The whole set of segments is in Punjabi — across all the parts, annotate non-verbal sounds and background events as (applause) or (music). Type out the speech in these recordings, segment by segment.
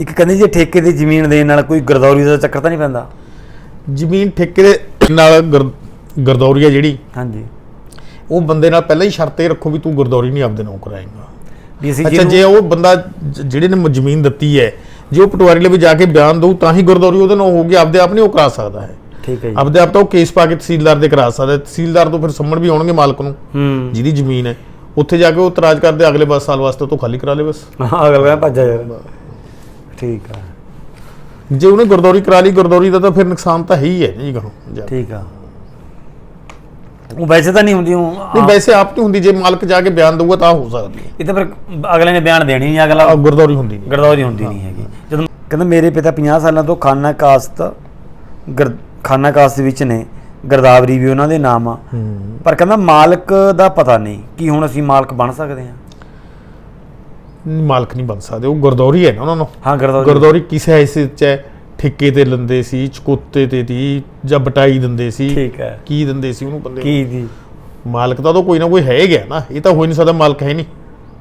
ਇੱਕ ਕਹਿੰਦੇ ਜੇ ਠੇਕੇ ਦੀ ਜ਼ਮੀਨ ਦੇਣ ਨਾਲ ਕੋਈ ਗਰਦੌਰੀ ਦਾ ਚੱਕਰ ਤਾਂ ਨਹੀਂ ਪੈਂਦਾ? ਜ਼ਮੀਨ ਠੇਕੇ ਦੇ ਨਾਲ ਗਰ- ਗਰਦੌਰੀ ਆ ਜਿਹੜੀ। ਹਾਂਜੀ। ਉਹ ਬੰਦੇ ਨਾਲ ਪਹਿਲਾਂ ਹੀ ਸ਼ਰਤ ਇਹ ਰੱਖੋ ਵੀ ਤੂੰ ਗਰਦੌਰੀ ਨਹੀਂ ਆਪਦੇ ਨਾਂ ਕਰਾਏਗਾ ਵੀ ਅਸੀਂ ਅੱਛਾ ਜੇ ਉਹ ਬੰਦਾ ਜਿਹੜੇ ਨੇ ਜ਼ਮੀਨ ਦਿੱਤੀ ਹੈ ਜੇ ਉਹ ਪਟਵਾਰੀ ਲਈ ਜਾ ਕੇ ਬਿਆਨ ਦਊ ਤਾਂ ਹੀ ਗਰਦੌਰੀ ਉਹਦੇ ਨਾਲ ਹੋਊਗੀ ਆਪਦੇ ਆਪ ਨਹੀਂ ਉਹ ਕਰਾ ਸਕਦਾ ਹੈ। ਠੀਕ ਹੈ ਜੀ। ਆਪਦੇ ਆਪ ਤਾਂ ਉਹ ਕੇਸ ਪਾ ਕੇ ਤਹਿਸੀਲਦਾਰ ਦੇ ਕਰਾ ਸਕਦਾ। ਤਹਿਸੀਲਦਾਰ ਤੋਂ ਫਿਰ ਸੰਮਣ ਵੀ ਆਉਣਗੇ ਮਾਲਕ ਨੂੰ ਜਿਹਦੀ ਜ਼ਮੀਨ ਹੈ। ਉੱਥੇ ਜਾ ਕੇ ਉਹ ਇਤਰਾਜ਼ ਕਰਦੇ ਅਗਲੇ 10 ਸਾਲ ਵਾਸਤੇ ਤੋਂ ਖਾਲੀ ਕਰਾ ਲੇ ਬਸ। ਹਾਂ ਅਗਲਾ ਭੱਜਾ ਯਾਰ। ਠੀਕ ਆ। ਜੇ ਉਹਨੇ ਗਰਦੌਰੀ ਕਰਾ ਲਈ ਗਰਦੌਰੀ ਦਾ ਤਾਂ ਫਿਰ ਨੁਕਸਾਨ ਤਾਂ ਹੈ ਹੀ ਹੈ ਜੀ ਕਰੋ। ਠੀਕ ਆ। ਉਹ ਵੈਸੇ ਤਾਂ ਨਹੀਂ ਹੁੰਦੀ ਉਹ ਨਹੀਂ ਵੈਸੇ ਆਪ ਨਹੀਂ ਹੁੰਦੀ ਜੇ ਮਾਲਕ ਜਾ ਕੇ ਬਿਆਨ ਦਊਗਾ ਤਾਂ ਹੋ ਸਕਦੀ ਹੈ। ਇਹ ਤਾਂ ਫਿਰ ਅਗਲੇ ਨੇ ਬਿਆਨ ਦੇਣੀ ਨਹੀਂ ਅਗਲਾ ਆਹ ਗਰਦੌਰੀ ਹੁੰਦੀ ਨਹੀਂ। ਗਰਦੌਰੀ ਹੁੰਦੀ ਨਹੀਂ ਹੈਗੀ। ਜਦੋਂ ਕਹਿੰਦਾ ਮੇਰੇ ਪਿਤਾ 50 ਸਾਲਾਂ ਤੋਂ ਖਾਨਾ ਕਾਸਤ ਗਰ ਖਾਨਾ ਕਾਸਤ ਵਿੱਚ ਨੇ ਗਰਦਾਵਰੀ ਵੀ ਉਹਨਾਂ ਦੇ ਨਾਮ ਆ। ਪਰ ਕਹਿੰਦਾ ਮਾਲਕ ਦਾ ਪਤਾ ਨਹੀਂ ਕੀ ਹੁਣ ਅਸੀਂ ਮਾਲਕ ਬਣ ਸਕਦੇ ਹਾਂ। ਮਾਲਕ ਨਹੀਂ ਬਣ ਸਕਦੇ ਉਹ ਗਰਦੌਰੀ ਹੈ ਨਾ ਉਹਨਾਂ ਨੂੰ। ਹਾਂ ਗਰਦੌਰੀ। ਗਰਦੌਰੀ ਕਿਸ ਹੈਸੀਅਤ ਚ ਹੈ ਠੇਕੇ ਤੇ ਲੰਦੇ ਸੀ ਚਕੋਤੇ ਤੇ ਦੀ ਜਾਂ ਬਟਾਈ ਦਿੰਦੇ ਸੀ। ਠੀਕ ਹੈ। ਕੀ ਦਿੰਦੇ ਸੀ ਉਹਨੂੰ ਬੰਦੇ? ਕੀ ਦੀ? ਮਾਲਕ ਤਾਂ ਉਦੋਂ ਕੋਈ ਨਾ ਕੋਈ ਹੈ ਹੀ ਗਿਆ ਨਾ ਇਹ ਤਾਂ ਹੋ ਹੀ ਨਹੀਂ ਸਕਦਾ ਮਾਲਕ ਹੈ ਨਹੀਂ।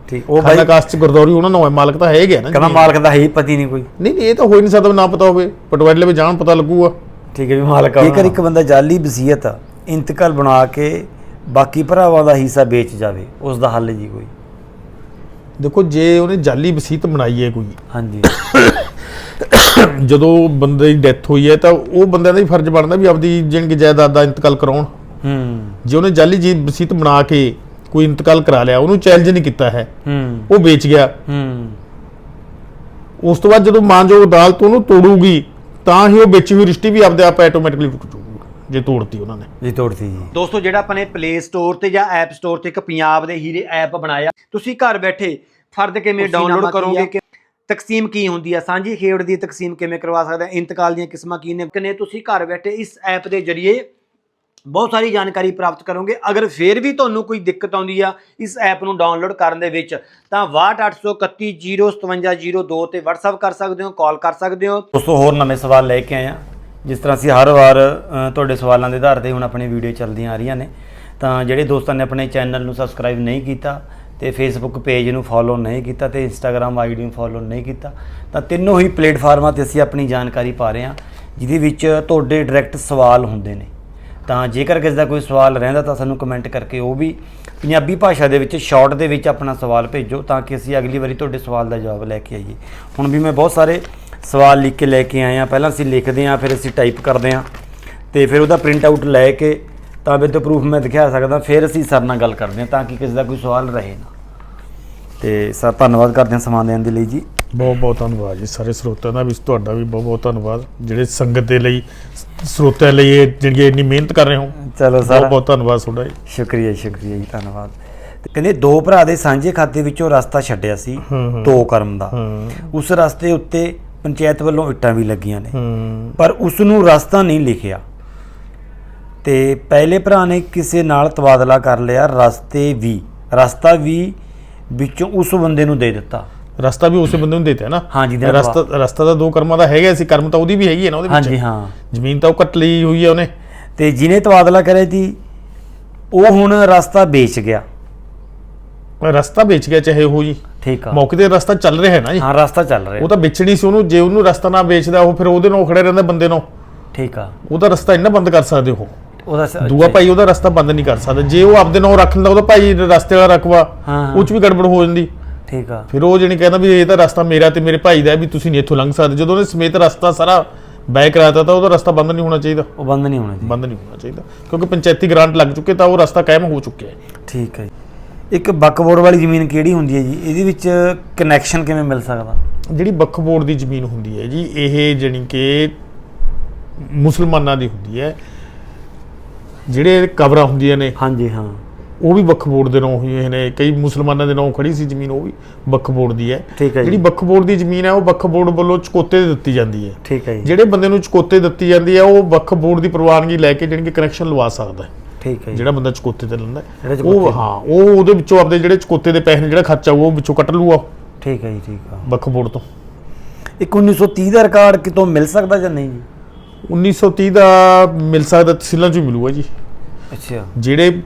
ਠੀਕ ਉਹ ਬਾਈ ਕਾਸਤ ਚ ਗਰਦੌਰੀ ਉਹਨਾਂ ਨੂੰ ਹੈ ਮਾਲਕ ਤਾਂ ਹੈ ਹੀ ਗਿਆ ਨਾ ਕਹਿੰਦਾ। ਮਾਲਕ ਦਾ ਹੈ ਹੀ ਪਤੀ ਨਹੀਂ ਕੋਈ। ਨਹੀਂ ਨਹੀਂ ਇਹ ਤਾਂ ਹੋ ਨਹੀਂ ਸਕਦਾ ਵੀ ਨਾ ਪਤਾ ਹੋਵੇ ਪਟਵਾਰੀ ਲਈ ਜਾਣ ਪਤਾ ਲੱਗੂਗਾ। ਠੀਕ ਹੈ ਵੀ ਮਾਲਕ ਜੇਕਰ ਇੱਕ ਬੰਦਾ ਜਾਲੀ ਵਸੀਅਤ ਇੰਤਕਾਲ ਬਣਾ ਕੇ ਬਾਕੀ ਭਰਾਵਾਂ ਦਾ ਹਿੱਸਾ ਵੇਚ ਜਾਵੇ ਉਸ ਦਾ ਹੱਲ ਜੀ ਕੋਈ। ਦੇਖੋ ਜੇ ਉਹਨੇ ਜਾਲੀ ਵਸੀਤ ਬਣਾਈ ਹੈ ਕੋਈ ਹਾਂਜੀ। (coughs) ਜਦੋਂ ਬੰਦੇ ਦੀ ਡੈਥ ਹੋਈ ਹੈ ਤਾਂ ਉਹ ਬੰਦਿਆਂ ਦਾ ਹੀ ਫਰਜ਼ ਬਣਦਾ ਵੀ ਆਪਦੀ ਜਿੰਦਗੀ ਜਾਇਦਾਦ ਦਾ ਇੰਤਕਾਲ ਕਰਾਉਣ। ਹੂੰ। ਜੇ ਉਹਨੇ ਜਾਲੀ ਜੀ ਵਸੀਤ ਬਣਾ ਕੇ ਕੋਈ ਇੰਤਕਾਲ ਕਰਾ ਲਿਆ ਉਹਨੂੰ ਚੈਲੰਜ ਨਹੀਂ ਕੀਤਾ ਹੈ ਹੂੰ। ਉਹ ਵੇਚ ਗਿਆ। ਹੂੰ। ਉਸ ਤੋਂ ਬਾਅਦ ਜਦੋਂ ਮਾਨਯੋਗ ਅਦਾਲਤ ਉਹਨੂੰ ਤੋੜੂਗੀ ਤਾਂ ਹੀ ਉਹ ਵੇਚੀ ਹੋਈ ਰਿਸ਼ਤੀ ਵੀ ਆਪਦੇ ਆਪ ਆਟੋਮੈਟਿਕਲੀ ਟੁੱਟ ਜੂਗੀ ਜੇ ਤੋੜਤੀ ਉਹਨਾਂ ਨੇ। ਜੀ ਤੋੜਤੀ ਜੀ। ਦੋਸਤੋ ਜਿਹੜਾ ਆਪਾਂ ਨੇ ਪਲੇ ਸਟੋਰ ਤੇ ਜਾਂ ਐਪ ਸਟੋਰ ਤੇ ਇੱਕ ਪੰਜਾਬ ਦੇ ਹੀਰੇ ਐਪ ਬਣਾਇਆ ਤੁਸੀਂ ਘਰ ਬੈਠੇ ਫਰਦ ਕਿਵੇਂ ਡਾਊਨਲੋਡ ਕਰੋਗੇ ਕਿ ਤਕਸੀਮ ਕੀ ਹੁੰਦੀ ਹੈ ਸਾਂਝੀ ਖੇਡ ਦੀ ਤਕਸੀਮ ਕਿਵੇਂ ਕਰਵਾ ਸਕਦੇ ਆ ਇੰਤਕਾਲ ਦੀਆਂ ਕਿਸਮਾਂ ਕੀ ਨੇ? ਕਿਨੇ ਤੁਸੀਂ ਘਰ ਬੈਠੇ ਇਸ ਐਪ ਦੇ ਜ਼ਰੀਏ ਬਹੁਤ ਸਾਰੀ ਜਾਣਕਾਰੀ ਪ੍ਰਾਪਤ ਕਰੋਗੇ। ਅਗਰ ਫੇਰ ਵੀ ਤੁਹਾਨੂੰ ਕੋਈ ਦਿੱਕਤ ਆਉਂਦੀ ਆ ਇਸ ਐਪ ਨੂੰ ਡਾਊਨਲੋਡ ਕਰਨ ਦੇ ਵਿੱਚ ਤਾਂ 6283157052 ਤੇ WhatsApp ਕਰ ਸਕਦੇ ਹੋ ਕਾਲ ਕਰ ਸਕਦੇ ਹੋ। ਦੋਸਤੋ ਹੋਰ ਨਵੇਂ ਸਵਾਲ ਲੈ ਕੇ ਆਏ ਆ ਜਿਸ ਤਰ੍ਹਾਂ ਅਸੀਂ ਹਰ ਵਾਰ ਅ, ਤੁਹਾਡੇ ਸਵਾਲਾਂ ਦੇ ਆਧਾਰ ਤੇ ਹੁਣ ਆਪਣੀ ਵੀਡੀਓ ਚੱਲਦੀਆਂ ਆ ਰਹੀਆਂ ਨੇ ਤਾਂ ਜਿਹੜੇ ਦੋਸਤਾਂ ਨੇ ਆਪਣੇ ਚੈਨਲ ਨੂੰ ਸਬਸਕ੍ਰਾਈਬ ਨਹੀਂ ਕੀਤਾ ਤੇ ਫੇਸਬੁੱਕ ਪੇਜ ਨੂੰ ਫੋਲੋ ਨਹੀਂ ਕੀਤਾ ਤੇ ਇੰਸਟਾਗ੍ਰam ਆਈਡੀ ਨੂੰ ਫੋਲੋ ਨਹੀਂ ਕੀਤਾ ਤਾਂ ਤਿੰਨੋਂ ਹੀ ਪਲੇਟਫਾਰਮਾਂ ਤੇ ਅਸੀਂ ਆਪਣੀ ਜਾਣਕਾਰੀ ਪਾ ਰਹੇ ਹਾਂ ਜਿਹਦੇ ਵਿੱਚ ਤੁਹਾਡੇ ਡਾਇਰੈਕਟ ਸਵਾਲ ਹੁੰਦੇ ਨੇ। ਤਾਂ ਜੇਕਰ ਕਿਸੇ ਦਾ ਕੋਈ ਸਵਾਲ ਰਹਿੰਦਾ ਤਾਂ ਸਾਨੂੰ ਕਮੈਂਟ ਕਰਕੇ ਉਹ ਵੀ ਪੰਜਾਬੀ ਭਾਸ਼ਾ ਦੇ ਵਿੱਚ ਸ਼ਾਰਟ ਦੇ ਵਿੱਚ ਆਪਣਾ ਸਵਾਲ ਭੇਜੋ ਤਾਂ ਕਿ ਅਸੀਂ ਅਗਲੀ ਵਾਰੀ ਤੁਹਾਡੇ ਸਵਾਲ ਦਾ ਜਵਾਬ ਲੈ ਕੇ ਆਈਏ। ਹੁਣ ਵੀ ਮੈਂ ਬਹੁਤ ਸਾਰੇ ਸਵਾਲ ਲਿਖ ਕੇ ਲੈ ਕੇ ਆਏ ਆ ਪਹਿਲਾਂ ਅਸੀਂ ਲਿਖਦੇ ਆ ਫਿਰ ਅਸੀਂ ਟਾਈਪ ਕਰਦੇ ਆ ਤੇ ਫਿਰ ਉਹਦਾ ਪ੍ਰਿੰਟ ਆਊਟ ਲੈ ਕੇ ਤਾਂ ਵਿਦ ਪ੍ਰੂਫ ਮੈਂ ਦਿਖਾ ਸਕਦਾ ਫਿਰ ਅਸੀਂ ਸਰ ਨਾਲ ਗੱਲ ਕਰਦੇ ਆ ਤਾਂ ਕਿ ਕਿਸੇ ਦਾ ਕੋਈ ਸਵਾਲ ਰਹੇ ਨਾ। ਤੇ ਸਰ ਧੰਨਵਾਦ ਕਰਦੇ ਹਾਂ ਸਮਾਂ ਦੇਣ ਦੇ ਲਈ ਜੀ। ਬਹੁਤ ਬਹੁਤ ਧੰਨਵਾਦ ਜੀ ਸਾਰੇ ਸਰੋਤਿਆਂ ਦਾ ਵੀ ਤੁਹਾਡਾ ਵੀ ਬਹੁਤ ਬਹੁਤ ਧੰਨਵਾਦ। ਜਿਹੜੇ ਸੰਗਤ ਦੇ ਲਈ ਸਰੋਤਿਆਂ ਲਈ ਇਹ ਜਿਹੜੀ ਇੰਨੀ ਮਿਹਨਤ ਕਰ ਰਹੇ ਹੋ ਚਲੋ ਬਹੁਤ ਸਰ। ਬਹੁਤ ਧੰਨਵਾਦ ਤੁਹਾਡਾ ਜੀ। ਸ਼ੁਕਰੀਆ ਸ਼ੁਕਰੀਆ ਜੀ ਧੰਨਵਾਦ। ਤੇ ਕਹਿੰਦੇ ਦੋ ਭਰਾ ਦੇ ਸਾਂਝੇ ਖਾਤੇ ਵਿੱਚੋਂ ਰਸਤਾ ਛੱਡਿਆ ਸੀ ਦੋ ਕਰਮ ਦਾ। ਉਸ ਰਸਤੇ ਉੱਤੇ ਪੰਚਾਇਤ ਵੱਲੋਂ ਇੱਟਾਂ ਵੀ ਲੱਗੀਆਂ ਨੇ। ਪਰ ਉਸ ਨੂੰ ਰਸਤਾ ਨਹੀਂ ਲਿਖਿਆ। ਤੇ ਪਹਿਲੇ ਭਰਾ ਨੇ ਕਿਸੇ ਨਾਲ ਤਬਾਦਲਾ ਕਰ ਲਿਆ ਰਸਤੇ ਵੀ। ਰਸਤਾ ਵੀ ਵਿੱਚੋਂ ਉਸ ਬੰਦੇ ਨੂੰ ਦੇ ਦਿੱਤਾ। ਰਸਤਾ ਵੀ ਉਸੇ ਬੰਦੇ ਨੂੰ ਦਿੱਤਾ ਹੈ ਨਾ? ਹਾਂਜੀ, ਰਸਤਾ ਰਸਤਾ ਤਾਂ ਦੋ ਕਰਮਾਂ ਦਾ ਹੈਗਾ ਸੀ ਕਰਮ ਤਾਂ ਉਹਦੀ ਵੀ ਹੈਗੀ ਹੈ ਨਾ ਉਹਦੇ ਵਿੱਚ। ਹਾਂਜੀ ਹਾਂ। ਜ਼ਮੀਨ ਤਾਂ ਉਹ ਕੱਟ ਲਈ ਹੋਈ ਹੈ ਉਹਨੇ। ਤੇ ਜਿਹਨੇ ਤਬਾਦਲਾ ਕਰਿਆ ਸੀ ਉਹ ਹੁਣ ਰਸਤਾ ਵੇਚ ਗਿਆ। ਰਸਤਾ ਵੇਚ ਗਿਆ ਚਾਹੇ ਉਹ ਜੀ। ਠੀਕ ਆ। ਮੌਕੇ ਤੇ ਰਸਤਾ ਚੱਲ ਰਿਹਾ ਹੈ ਨਾ ਜੀ। ਹਾਂ ਰਸਤਾ ਚੱਲ ਰਿਹਾ। ਉਹ ਤਾਂ ਵੇਚਣੀ ਸੀ ਉਹਨੂੰ ਜੇ ਉਹਨੂੰ ਰਸਤਾ ਨਾ ਵੇਚਦਾ ਉਹ ਫਿਰ ਉਹਦੇ ਨਾਲ ਖੜੇ ਰਹਿੰਦਾ ਬੰਦੇ ਨੂੰ ਠੀਕ ਆ। ਉਹਦਾ ਰਸਤਾ ਇੰਨਾ ਬੰਦ ਕਰ ਸਕਦੇ ਉਹ। ਉਹਦਾ ਦੂਆ ਭਾਈ ਉਹਦਾ ਰਸਤਾ ਬੰਦ ਨਹੀਂ ਕਰ ਸਕਦਾ। ਜੇ ਉਹ ਆਪਦੇ ਨਾਲ ਰੱਖ ਲੈਂਦਾ ਉਹਦਾ ਭਾਈ ਰਸਤੇ ਵਾਲਾ ਰਕਵਾ। ਉਹ ਚ ਵੀ ਗੜਬੜ ਹੋ ਜਾਂਦੀ। ਠੀਕ ਆ। ਫਿਰ ਉਹ ਜਣੀ ਕਹਿੰਦਾ ਵੀ ਇਹ ਤਾਂ ਰਸਤਾ ਮੇਰਾ ਤੇ ਮੇਰੇ ਭਾਈ ਦਾ ਵੀ ਤੁਸੀਂ ਨਹੀਂ ਇੱਥੋਂ ਲੰਘ ਸਕਦੇ। ਜਦੋਂ ਉਹਨੇ ਸਮੇਤ ਰਸਤਾ ਸਾਰਾ ਬੈ ਕਰਾਤਾ ਤਾਂ ਉਹਦਾ ਰਸਤਾ ਬੰਦ ਨਹੀਂ ਹੋਣਾ ਚਾਹੀਦਾ। ਉਹ ਬੰਦ ਨਹੀਂ ਹੋਣਾ ਜੀ ਬੰਦ ਨਹੀਂ ਹੋਣਾ ਚਾਹੀਦਾ। ਕਿਉਂਕਿ ਪੰਚਾਇਤੀ ਗ੍ਰਾਂਟ ਲੱਗ ਚੁੱਕੇ ਤਾਂ ਉਹ ਰਸਤਾ ਕਾਇਮ ਹੋ ਚੁੱਕਿਆ ਹੈ। ਠੀਕ ਹੈ ਇੱਕ ਬੱਕਬੋਰਡ ਵਾਲੀ ਜ਼ਮੀਨ ਕਿਹੜੀ ਹੁੰਦੀ ਹੈ ਜੀ? ਇਹਦੇ ਵਿੱਚ ਕਨੈਕਸ਼ਨ ਕਿਵੇਂ ਮਿਲ ਸਕਦਾ? ਜਿਹੜੀ ਬੱਖ ਬੋਰਡ ਦੀ ਜ਼ਮੀਨ ਹੁੰਦੀ ਹੈ ਜੀ ਇਹ ਜਣੀ ਕਿ ਮੁਸਲਮਾਨਾਂ ਦੀ ਹੁੰਦੀ ਹੈ। ਜਿਹੜੇ ਕਬਰਾਂ ਹੁੰਦੀਆਂ ਨੇ ਹਾਂਜੀ ਹਾਂ। ਉਹ ਵੀ ਬੱਖ ਬੋਰਡ ਦੇ ਨਾਂ ਹੋਈਆਂ ਨੇ। ਕਈ ਮੁਸਲਮਾਨਾਂ ਦੇ ਨਾਂ ਖੜੀ ਸੀ ਜ਼ਮੀਨ ਉਹ ਵੀ ਬੱਖ ਬੋਰਡ ਦੀ ਹੈ। ਠੀਕ ਹੈ ਜਿਹੜੀ ਜੀ। ਬੱਖ ਬੋਰਡ ਦੀ ਜ਼ਮੀਨ ਹੈ ਉਹ ਬੱਖ ਬੋਰਡ ਵੱਲੋਂ ਚੁਕੋਤੇ ਤੇ ਦਿੱਤੀ ਜਾਂਦੀ ਹੈ। ਠੀਕ ਹੈ ਜੀ। ਜਿਹੜੇ ਬੰਦੇ ਨੂੰ ਚੁਕੋਤੇ ਦਿੱਤੀ ਜਾਂਦੀ ਹੈ ਉਹ ਬੱਖ ਬੋਰਡ ਦੀ ਪ੍ਰਵਾਨਗੀ ਲੈ ਕੇ ਜਿਹੜੀ ਕਿ ਕਨੈਕਸ਼ਨ ਲਵਾ ਸਕਦਾ ਹੈ। ਠੀਕ ਹੈ ਜਿਹੜਾ ਬੰਦਾ ਚੁਕੋਤੇ ਤੇ ਲੈਂਦਾ ਹੈ। ਉਹ ਹਾਂ ਉਹ ਉਹਦੇ ਵਿੱਚੋਂ ਆਪਦੇ ਜਿਹੜੇ ਚੁਕੋਤੇ ਦੇ ਪੈਸੇ ਨੇ ਜਿਹੜਾ ਖਰਚਾ ਉਹ ਵਿੱਚੋਂ ਕੱਟ ਲੂਗਾ ਠੀਕ ਹੈ ਜੀ ਠੀਕ ਆ। ਬੱਖ ਬੋਰਡ ਤੋਂ। ਇੱਕ 1930 ਦਾ ਰਿਕਾਰਡ ਕਿਤੋਂ ਮਿਲ ਸਕਦਾ ਜਾਂ ਨਹੀਂ ਜੀ? 1930 ਦਾ ਮਿਲ ਸਕਦਾ ਤਹਿਸੀਲਾਂ ਚੋਂ ਹੀ ਮਿਲੂਗਾ ਜੀ। ਅੱਛਾ। ਜਿਹੜੇ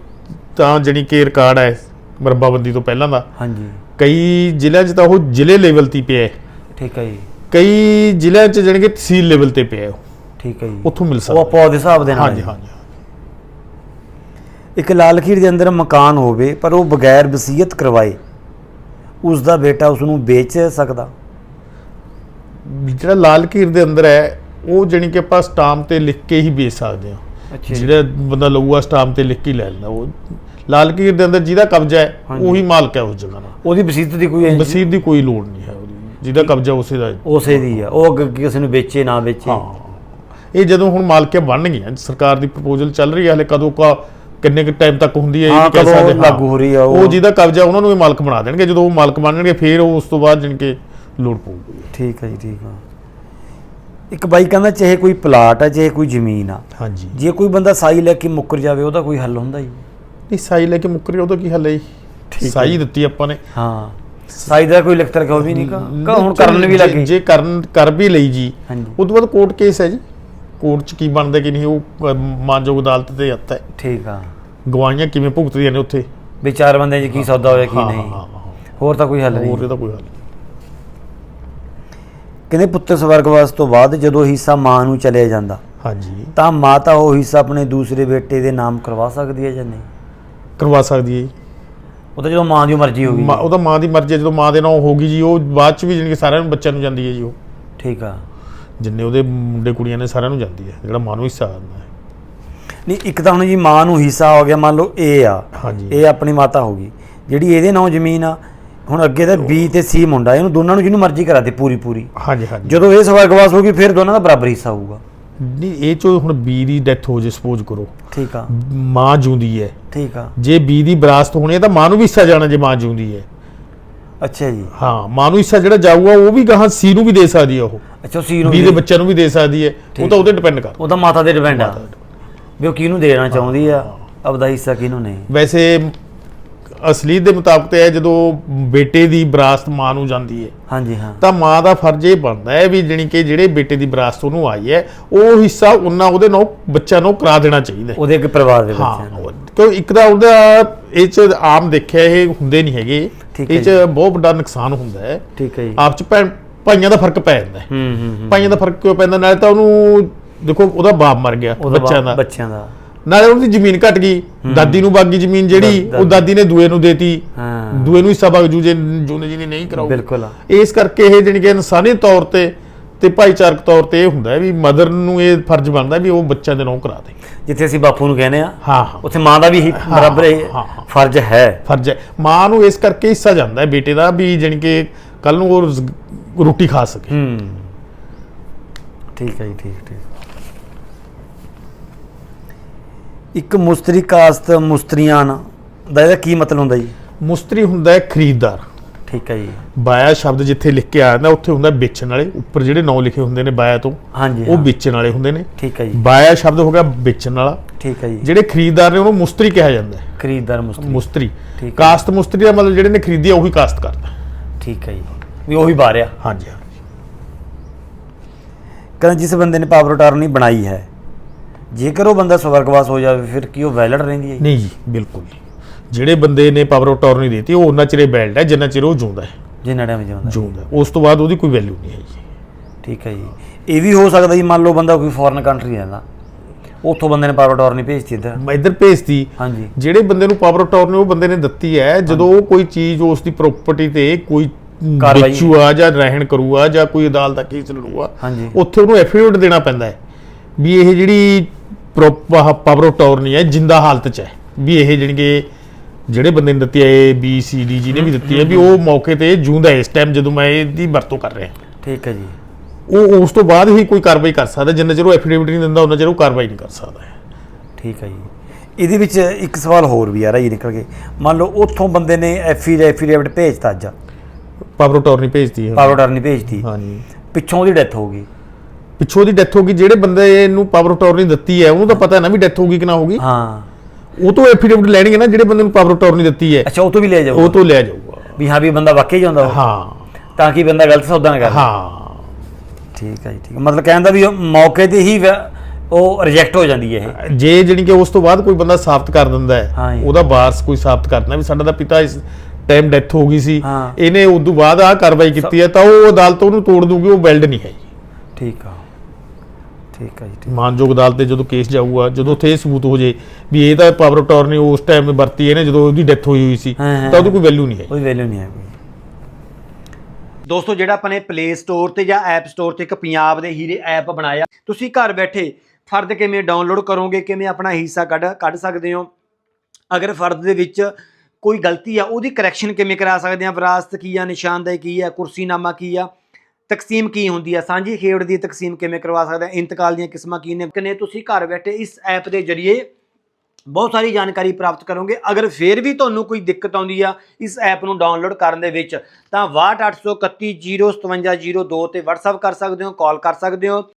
ਤਾਂ ਜਣੀ ਕਿ ਰਿਕਾਰਡ ਹੈ ਮਰਬਾਬੰਦੀ ਤੋਂ ਪਹਿਲਾਂ ਦਾ। ਹਾਂਜੀ। ਕਈ ਜ਼ਿਲ੍ਹਿਆਂ 'ਚ ਤਾਂ ਉਹ ਜ਼ਿਲ੍ਹੇ ਲੈਵਲ ਤੇ ਹੀ ਪਿਆ ਹੈ। ਠੀਕ ਹੈ ਜੀ। ਕਈ ਜ਼ਿਲ੍ਹਿਆਂ 'ਚ ਜਾਣੀ ਕਿ ਤਹਿਸੀਲ ਲੈਵਲ ਤੇ ਪਿਆ ਉਹ। ਠੀਕ ਹੈ ਜੀ। ਉੱਥੋਂ ਮਿਲ ਉਹ ਸਕਦਾ। ਆਪਾਂ ਉਹਦੇ ਹਿਸਾਬ ਦੇ ਨਾਲ ਹਾਂਜੀ ਹੈ। ਹਾਂਜੀ ਇੱਕ ਲਾਲ ਖੀਰ ਦੇ ਅੰਦਰ ਮਕਾਨ ਹੋਵੇ ਪਰ ਉਹ ਬਗੈਰ ਵਸੀਅਤ ਕਰਵਾਏ ਉਸ ਦਾ ਬੇਟਾ ਉਸ ਨੂੰ ਵੇਚ ਸਕਦਾ। ਜਿਹੜਾ ਲਾਲ ਕੀਰ ਦੇ ਅੰਦਰ ਹੈ ਉਹ ਜਾਣੀ ਕਿ ਆਪਾਂ ਸਟਾਮ ਤੇ ਲਿਖ ਕੇ ਹੀ ਵੇਚ ਸਕਦੇ ਹਾਂ। ਜਿਹੜਾ ਬੰਦਾ ਲਊਗਾ ਸਟਾਮ ਤੇ ਲਿਖ ਕੇ ਹੀ ਲੈ ਲੈਂਦਾ। ਉਹ ਲਾਲ ਕੀਰ ਦੇ ਅੰਦਰ ਜਿਹਦਾ ਕਬਜ਼ਾ ਹੈ। ਉਹੀ ਮਾਲਕ ਹੈ ਉਸ ਜਗ੍ਹਾ ਦਾ ਉਹਦੀ ਵਸੀਅਤ ਦੀ ਕੋਈ ਵਸੀਤ ਦੀ ਕੋਈ ਲੋੜ ਨਹੀਂ ਹੈ ਜਿਹਦਾ ਕਬਜ਼ਾ ਉਸੇ ਦਾ ਹੈ। ਉਸੇ ਦੀ ਆ ਉਹ ਕਿਸੇ ਨੂੰ ਵੇਚੇ ਨਾ ਵੇਚੇ। ਹਾਂ। ਇਹ ਜਦੋਂ ਹੁਣ ਮਾਲਕੀਆਂ ਬਣ ਗਈਆਂ ਸਰਕਾਰ ਦੀ ਪ੍ਰਪੋਜ਼ਲ ਚੱਲ ਰਹੀ ਹੈ ਹਲੇ ਕਦੋਂ ਕਾ ਕਿੰਨੇ ਕੁ ਟਾਈਮ ਤੱਕ ਹੁੰਦੀ ਹੈ ਇਹ ਹਾਂ, ਨਹੀਂ ਕਹਿ ਕਦੋਂ ਸਕਦੇ ਹਾਂ। ਲਾਗੂ ਹੋ ਰਹੀ ਆ ਉਹ। ਜਿਹਦਾ ਕਬਜ਼ਾ ਉਹਨਾਂ ਨੂੰ ਇਹ ਮਾਲਕ ਬਣਾ ਦੇਣਗੇ ਜਦੋਂ ਉਹ ਮਾਲਕ ਬਣਨਗੇ ਫਿਰ ਉਹ ਉਸ ਤੋਂ ਬਾਅਦ ਜਾਣੀ ਕਿ ਲੋੜ ਪਊਗੀ ਠੀਕ ਹੈ ਜੀ ਠੀਕ ਆ। ਇੱਕ ਬਾਈ ਕਹਿੰਦਾ ਚਾਹੇ ਕੋਈ ਪਲਾਟ ਆ ਚਾਹੇ ਕੋਈ ਜ਼ਮੀਨ ਆ ਹਾਂਜੀ। ਜੇ ਕੋਈ ਬੰਦਾ ਸਾਈ ਲੈ ਕੇ ਮੁੱਕਰ ਜਾਵੇ ਉਹਦਾ ਕੋਈ ਹੱਲ ਹੁੰਦਾ ਜੀ? ਨਹੀਂ ਸਾਈ ਲੈ ਕੇ ਮੁੱਕਰੀ ਉਹਦਾ ਕੀ ਹੱਲ ਹੈ ਠੀਕ ਜੀ। ਸਾਈ ਦਿੱਤੀ ਆਪਾਂ ਨੇ। ਹਾਂ। ਸਾਈ ਦਾ ਕੋਈ ਲਿਖਤ ਰਖਾਓ ਵੀ ਨਹੀਂ ਕਾ ਹੁਣ ਕਰਨ ਵੀ ਲੱਗੇ। ਜੇ ਕਰਨ ਕਰ ਵੀ ਲਈ ਜੀ ਉਸ ਤੋਂ ਬਾਅਦ ਕੋਰਟ ਕੇਸ ਹੈ ਜੀ। ਕੋਰਟ 'ਚ ਕੀ ਬਣਦਾ ਕਿ ਨਹੀਂ ਉਹ ਮਾਨਯੋਗ ਅਦਾਲਤ ਤੇ ਹੱਥ ਹੈ। ਠੀਕ ਆ। ਗਵਾਹੀਆਂ ਕਿਵੇਂ ਭੁਗਤਦੀਆਂ ਨੇ ਉੱਥੇ? ਵੀ ਚਾਰ ਬੰਦਿਆਂ 'ਚ ਕੀ ਸੌਦਾ ਹੋਇਆ ਕੀ ਨਹੀਂ। ਹੋਰ ਤਾਂ ਕੋਈ ਹੱਲ ਹੋਰ ਨਹੀਂ ਇਹਦਾ ਕੋਈ ਹੱਲ ਨਹੀਂ। ਕਹਿੰਦੇ ਪੁੱਤਰ ਸਵਰਗਵਾਸ ਤੋਂ ਬਾਅਦ ਜਦੋਂ ਹਿੱਸਾ ਮਾਂ ਨੂੰ ਚਲਿਆ ਜਾਂਦਾ ਹਾਂਜੀ। ਤਾਂ ਮਾਤਾ ਉਹ ਹਿੱਸਾ ਆਪਣੇ ਦੂਸਰੇ ਬੇਟੇ ਦੇ ਨਾਮ ਕਰਵਾ ਸਕਦੀ ਹੈ ਜਾਂ ਨਹੀਂ? ਕਰਵਾ ਸਕਦੀ ਹੈ। ਉਹ ਤਾਂ ਜਦੋਂ ਮਾਂ ਦੀ ਮਰਜ਼ੀ ਹੋਗੀ ਮਾਂ- ਉਹਦਾ ਮਾਂ ਦੀ ਮਰਜ਼ੀ ਹੈ ਜਦੋਂ ਮਾਂ ਦੇ ਨਾਂ ਹੋਗੀ ਜੀ ਉਹ ਬਾਅਦ ਚ ਵੀ ਕਿ ਸਾਰਿਆਂ ਨੂੰ ਬੱਚਿਆਂ ਨੂੰ ਜਾਂਦੀ ਹੈ ਜੀ ਉਹ। ਠੀਕ ਆ। ਜਿੰਨੇ ਉਹਦੇ ਮੁੰਡੇ ਕੁੜੀਆਂ ਨੇ ਸਾਰਿਆਂ ਨੂੰ ਜਾਂਦੀ ਹੈ ਜਿਹੜਾ ਮਾਂ ਨੂੰ ਹਿੱਸਾ ਆਉਂਦਾ ਹੈ। ਨਹੀਂ ਇੱਕ ਤਾਂ ਹੁਣ ਜੀ ਮਾਂ ਨੂੰ ਹਿੱਸਾ ਹੋ ਗਿਆ ਮੰਨ ਲਓ ਇਹ ਆ। ਇਹ ਆਪਣੀ ਮਾਤਾ ਹੋਗੀ ਜਿਹੜੀ ਇਹਦੇ ਨਾਂ ਜ਼ਮੀਨ ਆ ਹੁਣ ਅੱਗੇ ਦਾ B ਤੇ C ਮੁੰਡਾ ਇਹਨੂੰ ਦੋਨਾਂ ਨੂੰ ਜਿਹਨੂੰ ਮਰਜ਼ੀ ਕਰਾ ਦੇ ਪੂਰੀ ਪੂਰੀ ਹਾਂਜੀ ਹਾਂਜੀ। ਜਦੋਂ ਇਹ ਸਵਰਗਵਾਸ ਹੋਗੀ ਫਿਰ ਦੋਨਾਂ ਦਾ ਬਰਾਬਰ ਹਿੱਸਾ ਹੋਊਗਾ। ਨਹੀਂ ਇਹ ਚੋ ਹੁਣ ਬੀ ਦੀ ਡੈਥ ਹੋ ਜੇ ਸਪੋਜ਼ ਕਰੋ। ਠੀਕ ਆ। ਮਾਂ ਜਿਉਂਦੀ ਹੈ। ਠੀਕ ਆ। ਜੇ ਬੀ ਦੀ ਵਿਰਾਸਤ ਹੋਣੀ ਹੈ ਤਾਂ ਮਾਂ ਨੂੰ ਵੀ ਹਿੱਸਾ ਜਾਣਾ ਜੇ ਮਾਂ ਜਿਉਂਦੀ ਹੈ। ਅੱਛਾ ਜੀ। ਹਾਂ ਮਾਂ ਨੂੰ ਹਿੱਸਾ ਜਿਹੜਾ ਜਾਊਗਾ ਉਹ ਵੀ ਗਾਹਾਂ ਸੀ ਨੂੰ ਵੀ ਦੇ ਸਕਦੀ ਹੈ ਉਹ। ਅੱਛਾ ਸੀ ਨੂੰ ਬੀ ਦੇ ਵੀ- ਬੱਚਿਆਂ ਨੂੰ ਵੀ ਦੇ ਸਕਦੀ ਹੈ ਉਹ ਤਾਂ ਉਹਦੇ ਡਿਪੈਂਡ ਕਰਦਾ ਉਹ ਤਾਂ ਮਾਤਾ ਦੇ ਡਿਪੈਂਡ ਆ। ਵੀ ਉਹ ਕਿਹਨੂੰ ਦੇਣਾ ਚਾਹੁੰਦੀ ਆ? ਆਪਦਾ ਹਿੱਸਾ ਕਿਹਨੂੰ ਨਹੀਂ? ਵੈਸੇ ਅਸਲੀ ਦੇ ਮੁਤਾਬਕ ਤੇ ਹੈ ਜਦੋਂ ਬੇਟੇ ਦੀ ਵਿਰਾਸਤ ਮਾਂ ਨੂੰ ਜਾਂਦੀ ਹੈ। ਹਾਂਜੀ ਹਾਂ। ਤਾਂ ਮਾਂ ਦਾ ਫਰਜ਼ ਇਹ ਬਣਦਾ ਹੈ ਵੀ ਜਾਣੀ ਕਿ ਜਿਹੜੇ ਬੇਟੇ ਦੀ ਵਿਰਾਸਤ ਉਹਨੂੰ ਆਈ ਹੈ ਉਹ ਹਿੱਸਾ ਉਹਨਾਂ ਉਹਦੇ ਨਾਲ ਬੱਚਿਆਂ ਨੂੰ ਕਰਾ ਦੇਣਾ ਚਾਹੀਦਾ ਹੈ। ਉਹਦੇ ਅੱਗੇ ਪਰਿਵਾਰ ਦੇ ਬੱਚਿਆਂ ਨੂੰ। ਕਿਉਂ ਇੱਕ ਤਾਂ ਉਹਦਾ ਇਹ ਚ ਆਮ ਦੇਖਿਆ ਇਹ ਹੁੰਦੇ ਨਹੀਂ ਹੈਗੇ। ਇਹ ਚ ਬਹੁਤ ਵੱਡਾ ਨੁਕਸਾਨ ਹੁੰਦਾ ਹੈ। ਠੀਕ ਹੈ ਜੀ। ਆਪ ਚ ਭੈਣ ਭਾਈਆਂ ਦਾ ਫ਼ਰਕ ਪੈ ਜਾਂਦਾ ਹੈ। ਹੂੰ ਹੂੰ ਭਾਈਆਂ ਦਾ ਫ਼ਰਕ ਕਿਉਂ ਪੈਂਦਾ? ਨਾਲੇ ਤਾਂ ਉਹਨੂੰ ਦੇਖੋ ਉਹਦਾ ਬਾਪ ਮਰ ਗਿਆ ਬੱਚਿਆਂ ਦਾ। ਬੱਚਿਆਂ ਦਾ। ਨਾਲੇ ਉਹਦੀ ਜ਼ਮੀਨ ਘਟ ਗਈ। ਦਾਦੀ ਨੂੰ ਬਾਗੀ ਜ਼ਮੀਨ ਜਿਹੜੀ ਉਹ ਦਾਦੀ। ਨੇ ਦੂਏ ਨੂੰ ਦੇਤੀ। ਹਾਂ। ਦੂਏ ਨੂੰ ਹਿੱਸਾ ਬਾਗ ਜੂਜੇ ਜੂਨੇ ਜੀ ਨੇ ਨਹੀਂ ਕਰਾਉ ਬਿਲਕੁਲ ਇਸ ਕਰਕੇ ਇਹ ਜਾਣੀ ਕਿ ਇਨਸਾਨੀ ਤੌਰ ਤੇ ਤੇ ਭਾਈਚਾਰਕ ਤੌਰ ਤੇ ਇਹ ਹੁੰਦਾ ਹੈ ਵੀ ਮਦਰ ਨੂੰ ਇਹ ਫਰਜ਼ ਬਣਦਾ ਵੀ ਉਹ ਬੱਚਿਆਂ ਦੇ ਨਾਂ ਕਰਾ ਦੇ। ਜਿੱਥੇ ਅਸੀਂ ਬਾਪੂ ਨੂੰ ਕਹਿੰਦੇ ਆ ਹਾਂ ਉੱਥੇ ਮਾਂ ਦਾ ਵੀ ਹੀ ਬਰਾਬਰ। ਫਰਜ਼ ਹੈ। ਫਰਜ਼ ਹੈ। ਮਾਂ ਨੂੰ ਇਸ ਕਰਕੇ ਹਿੱਸਾ ਜਾਂਦਾ ਹੈ ਬੇਟੇ ਦਾ ਵੀ ਜਾਣੀ ਕਿ ਕੱਲ ਨੂੰ ਉਹ ਰੋਟੀ ਖਾ ਸਕੇ। ਹੂੰ। ਠੀਕ ਹੈ ਜੀ ਠੀਕ ਠੀਕ। ਇੱਕ ਮੁਸਤਰੀ ਕਾਸਤ ਮੁਸਤਰੀਆਨ ਦਾ ਇਹਦਾ ਕੀ ਮਤਲਬ ਹੁੰਦਾ ਜੀ? ਮੁਸਤਰੀ ਹੁੰਦਾ ਹੈ ਖਰੀਦਦਾਰ। ਠੀਕ ਹੈ ਜੀ। ਬਾਇਆ ਸ਼ਬਦ ਜਿੱਥੇ ਲਿਖ ਕੇ ਆ ਜਾਂਦਾ ਉੱਥੇ ਹੁੰਦਾ ਵੇਚਣ ਵਾਲੇ। ਉੱਪਰ ਜਿਹੜੇ ਨਾਂ ਲਿਖੇ ਹੁੰਦੇ ਨੇ ਬਾਇਆ ਤੋਂ ਹਾਂਜੀ ਉਹ ਵੇਚਣ ਵਾਲੇ ਹੁੰਦੇ ਨੇ। ਠੀਕ ਹੈ ਜੀ। ਬਾਇਆ ਸ਼ਬਦ ਹੋ ਗਿਆ ਵੇਚਣ ਵਾਲਾ। ਠੀਕ ਹੈ ਜੀ। ਜਿਹੜੇ ਖਰੀਦਦਾਰ ਨੇ ਉਹਨੂੰ ਮੁਸਤਰੀ ਕਿਹਾ ਜਾਂਦਾ ਹੈ। ਖਰੀਦਦਾਰ ਮੁਸਤਰੀ। ਮੁਸਤਰੀ। ਕਾਸਤ ਮੁਸਤਰੀ ਦਾ ਮਤਲਬ ਜਿਹੜੇ ਨੇ ਖਰੀਦੀ ਆ ਉਹੀ ਕਾਸਤ ਕਰਦਾ। ਠੀਕ ਹੈ ਜੀ। ਵੀ ਉਹੀ ਬਾਰਿਆ ਹਾਂਜੀ ਹਾਂਜੀ ਕਹਿੰਦਾ ਜਿਸ ਬੰਦੇ ਨੇ ਪਾਵਰ ਅਟਾਰਨੀ ਬਣਾਈ ਹੈ ਜੇਕਰ ਉਹ ਬੰਦਾ ਸਵਰਗਵਾਸ ਹੋ ਜਾਵੇ ਫਿਰ ਕੀ ਉਹ ਵੈਲਿਡ ਰਹਿੰਦੀ ਹੈ? ਨਹੀਂ ਜੀ ਬਿਲਕੁਲ ਨਹੀਂ ਜਿਹੜੇ ਬੰਦੇ ਨੇ ਪਾਵਰ ਆਫ ਟਾਰਨੀ ਦਿੱਤੀ ਉਹ ਉਹਨਾਂ ਚਿਰੇ ਬੈਲਡ ਹੈ ਜਿੰਨਾ ਚਿਰ ਉਹ ਜਿਉਂਦਾ ਹੈ। ਜਿੰਨਾ ਟਾਈਮ ਜਿਉਂਦਾ ਜਿਉਂਦਾ ਹੈ। ਉਸ ਤੋਂ ਬਾਅਦ ਉਹਦੀ ਕੋਈ ਵੈਲਿਊ ਨਹੀਂ ਹੈ ਜੀ। ਠੀਕ ਹੈ ਜੀ। ਇਹ ਵੀ ਹੋ ਸਕਦਾ ਜੀ ਮੰਨ ਲਓ ਬੰਦਾ ਕੋਈ ਫੋਰਨ ਕੰਟਰੀ ਰਹਿੰਦਾ ਉੱਥੋਂ ਬੰਦੇ ਨੇ ਪਾਵਰ ਅਟਾਰਨੀ ਭੇਜਤੀ ਇੱਧਰ। ਮੈਂ ਇੱਧਰ ਭੇਜਤੀ। ਹਾਂਜੀ। ਜਿਹੜੇ ਬੰਦੇ ਨੂੰ ਪਾਵਰ ਆਫ ਟਾਰਨੀ ਉਹ ਬੰਦੇ ਨੇ ਦਿੱਤੀ ਹੈ ਜਦੋਂ ਉਹ ਕੋਈ ਚੀਜ਼ ਉਸ ਦੀ ਪ੍ਰਾਪਰਟੀ ਤੇ ਕੋਈ ਕਾਰਵਾਈ- ਵੇਚੂਆ ਜਾਂ ਰਹਿਣ ਕਰੂਗਾ ਜਾਂ ਕੋਈ ਅਦਾਲਤ ਦਾ ਕੇਸ ਲੜੂਗਾ ਹਾਂਜੀ। ਉੱਥੇ ਉਹਨੂੰ ਐਫੀਡੇਵਿਟ ਦੇਣਾ ਪੈਂਦਾ ਹੈ। ਵੀ ਇਹ ਜਿਹੜੀ ਪਾਵਰ ਆਫ ਟਾਰਨੀ ਹੈ ਜਿੰਦਾ ਹਾਲਤ 'ਚ ਹੈ। ਵੀ ਇਹ ਜਿਹੜੀ ਕਿ ਜਿਹੜੇ ਬੰਦੇ ਨੇ ਦਿੱਤੀ ਹੈ A B C D G ਨੇ ਵੀ ਦਿੱਤੀ ਹੈ ਵੀ ਉਹ ਮੌਕੇ ਤੇ ਜਿਉਂਦਾ ਹੈ ਇਸ ਟਾਈਮ ਜਦੋਂ ਮੈਂ ਇਹਦੀ ਵਰਤੋਂ ਕਰ ਰਿਹਾ। ਠੀਕ ਹੈ ਜੀ। ਉਹ ਉਸ ਤੋਂ ਬਾਅਦ ਹੀ ਕੋਈ ਕਾਰਵਾਈ ਕਰ ਸਕਦਾ ਜਿੰਨਾ ਚਿਰ ਉਹ ਐਫੀਡੇਵਿਟ ਨਹੀਂ ਦਿੰਦਾ ਉਹਨਾਂ ਚਿਰ ਉਹ ਕਾਰਵਾਈ ਨਹੀਂ ਕਰ ਸਕਦਾ। ਠੀਕ ਹੈ ਜੀ। ਇਹਦੇ ਵਿੱਚ ਇੱਕ ਸਵਾਲ ਹੋਰ ਵੀ ਆ ਰਿਹਾ ਜੀ ਨਿਕਲ ਕੇ। ਮੰਨ ਲਓ ਉੱਥੋਂ ਬੰਦੇ ਨੇ ਐਫੀ ਐਫੀਡੇਵਿਟ ਭੇਜਤਾ ਅੱਜ। ਪਾਵਰ ਟਾਰਨੀ ਭੇਜਤੀ। ਹੈ ਪਾਵਰ ਅਟਾਰਨੀ ਭੇਜਤੀ। ਹਾਂਜੀ। ਪਿੱਛੋਂ ਉਹਦੀ ਡੈਥ ਹੋ ਗਈ। ਪਿੱਛੋਂ ਦੀ ਡੈਥ ਹੋ ਗਈ ਜਿਹੜੇ ਬੰਦੇ ਨੂੰ ਪਾਵਰ ਆਫ ਟਾਰਨੀ ਦਿੱਤੀ ਹੈ ਉਹਨੂੰ ਤਾਂ ਪਤਾ ਹੈ ਨਾ ਵੀ ਡੈਥ ਹੋ ਗਈ ਕਿ ਨਾ ਹੋਗੀ ਹਾਂ। ਉਹ ਤੋਂ ਐਫੀਡੇਵਿਟ ਲੈਣਗੇ ਨਾ ਜਿਹੜੇ ਬੰਦੇ ਨੂੰ ਪਾਵਰ ਆਫ ਟਾਰਨੀ ਦਿੱਤੀ ਹੈ। ਅੱਛਾ ਉਹ ਤੋਂ ਵੀ ਲੈ ਉਹ ਜਾਓ ਤੋਂ ਲਿਆ ਜਾਊਗਾ। ਵੀ ਹਾਂ ਵੀ ਬੰਦਾ ਵਾਕਈ ਜਾਂਦਾ ਉਹ। ਹਾਂ। ਤਾਂ ਕਿ ਬੰਦਾ ਗਲਤ ਸੌਦਾ ਨਾ ਕਰੇ। ਹਾਂ। ਠੀਕ ਹੈ ਜੀ ਠੀਕ ਹੈ ਮਤਲਬ ਕਹਿੰਦਾ ਵੀ ਉਹ ਮੌਕੇ ਤੇ ਹੀ ਵ- ਉਹ ਰਿਜੈਕਟ ਹੋ ਜਾਂਦੀ ਹੈ ਇਹ। ਜੇ ਜਾਣੀ ਕਿ ਉਸ ਤੋਂ ਬਾਅਦ ਕੋਈ ਬੰਦਾ ਸਾਬਤ ਕਰ ਦਿੰਦਾ ਹਾਂ ਹੈ ਜੀ। ਉਹਦਾ ਵਾਰਸ ਕੋਈ ਸਾਬਤ ਕਰਦਾ ਵੀ ਸਾਡਾ ਦਾ ਪਿਤਾ ਇਸ ਟਾਈਮ ਡੈਥ ਹੋ ਗਈ ਸੀ। ਹਾਂ। ਇਹਨੇ ਉਸ ਤੋਂ ਬਾਅਦ ਆ ਕਾਰਵਾਈ ਕੀਤੀ ਹੈ ਤਾਂ ਉਹ ਅਦਾਲਤ ਉਹਨੂੰ ਤੋੜ ਦੂਗੀ ਉਹ ਵੈਲਿਡ ਨਹੀਂ ਹੈ ਜੀ ਠੀਕ ਆ। ਠੀਕ ਆ ਜੀ ਠੀਕ। ਮਾਨਯੋਗ ਅਦਾਲਤ ਤੇ ਜਦੋਂ ਕੇਸ ਜਾਊਗਾ ਜਦੋਂ ਉੱਥੇ ਇਹ ਸਬੂਤ ਹੋ ਜੇ ਵੀ ਇਹ ਤਾਂ ਪਾਵਰ ਆਫ ਟਾਰਨੀ ਉਸ ਟਾਈਮ ਵਰਤੀ ਇਹਨੇ ਜਦੋਂ ਉਹਦੀ ਡੈਥ ਹੋਈ ਹੋਈ ਸੀ ਹਾਂ, ਹਾਂ, ਤਾਂ ਉਹਦੀ ਕੋਈ ਵੈਲਿਊ ਨਹੀਂ ਹੈ। ਕੋਈ ਵੈਲਿਊ ਨਹੀਂ ਹੈ। ਕੋਈ ਦੋਸਤੋ ਜਿਹੜਾ ਆਪਾਂ ਨੇ ਪਲੇ ਸਟੋਰ ਤੇ ਜਾਂ ਐਪ ਸਟੋਰ ਤੇ ਇੱਕ ਪੰਜਾਬ ਦੇ ਹੀਰੇ ਐਪ ਬਣਾਇਆ ਤੁਸੀਂ ਘਰ ਬੈਠੇ ਫਰਦ ਕਿਵੇਂ ਡਾਊਨਲੋਡ ਕਰੋਗੇ ਕਿਵੇਂ ਆਪਣਾ ਹਿੱਸਾ ਕੱਢ ਕੱਢ ਸਕਦੇ ਹੋ? ਅਗਰ ਫਰਦ ਦੇ ਵਿੱਚ ਕੋਈ ਗਲਤੀ ਆ ਉਹਦੀ ਕਰੈਕਸ਼ਨ ਕਿਵੇਂ ਕਰਾ ਸਕਦੇ ਆ? ਵਿਰਾਸਤ ਕੀ ਆ ਨਿਸ਼ਾਨਦੇਹੀ ਕੀ ਆ ਕੁਰਸੀਨਾਮਾ ਕੀ ਆ? ਤਕਸੀਮ ਕੀ ਹੁੰਦੀ ਆ? ਸਾਂਝੀ ਖੇਡ ਦੀ ਤਕਸੀਮ ਕਿਵੇਂ ਕਰਵਾ ਸਕਦੇ ਆ? ਇੰਤਕਾਲ ਦੀਆਂ ਕਿਸਮਾਂ ਕੀ ਨੇ? ਕਿਨੇ ਤੁਸੀਂ ਘਰ ਬੈਠੇ ਇਸ ਐਪ ਦੇ ਜ਼ਰੀਏ ਬਹੁਤ ਸਾਰੀ ਜਾਣਕਾਰੀ ਪ੍ਰਾਪਤ ਕਰੋਗੇ। ਅਗਰ ਫੇਰ ਵੀ ਤੁਹਾਨੂੰ ਕੋਈ ਦਿੱਕਤ ਆਉਂਦੀ ਆ ਇਸ ਐਪ ਨੂੰ ਡਾਊਨਲੋਡ ਕਰਨ ਦੇ ਵਿੱਚ, ਤਾਂ 62831 05702 ਤੇ WhatsApp ਕਰ ਸਕਦੇ ਹੋ, ਕਾਲ ਕਰ ਸਕਦੇ ਹੋ।